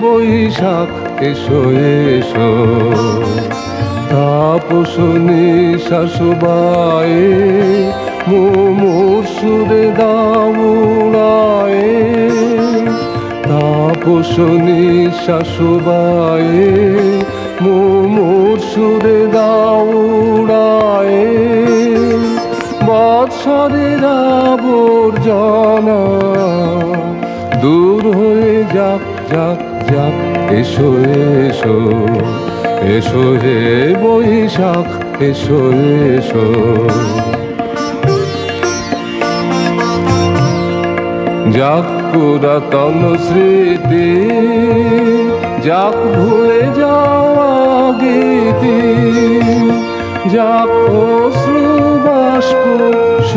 বৈশাখ, এসো এসো। তাপসনি শাশুবায়ে মোমোর সুরে দাউড়ায়ে তাপসনি শাশুবায়ে মোমোর সুরে দাউড়ায়ে বৎসরের আবর্জনা দূর হয়ে যাক যাক যাক, এসো এসো এসো হে বৈশাখ, এসো এসো। যাক পুরাতন স্মৃতি, যাক ভুলে যাওয়া গীতি, যাক অশ্রু বাষ্প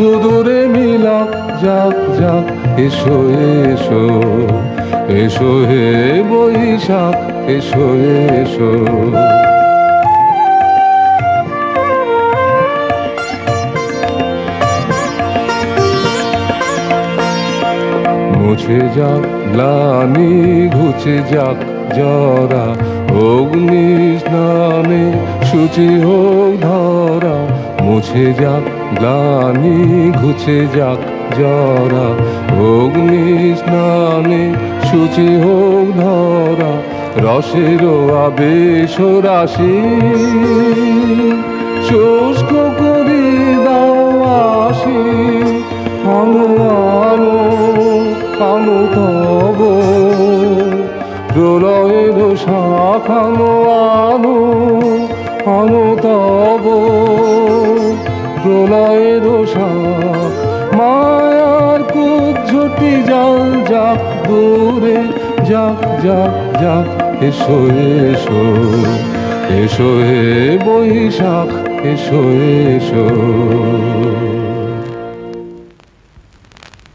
সুদূরে মিলাক যাক যাক এসো এসো এসো হে বৈশাখ, এসো এসো। মুছে যাক, গ্লানি ঘুচে যাক, জরা অগ্নি স্নানে সূচি হোক মুছে যাক, গ্লানি ঘুচে যাক, জরা, অগ্নি স্নানে সূচি হোক ধরা, রসের আবেশ রাশি। শুষ্ক করি দাও আসি আনো আনো আনো তব। প্রলয়ের শাখানো আনো আনো তব। প্রলয়ের মায়ার কুজ্ঝটি জল যাক দূরে, যাক যাক যাক, এসো এসো এসো হে বৈশাখ, এসো এসো।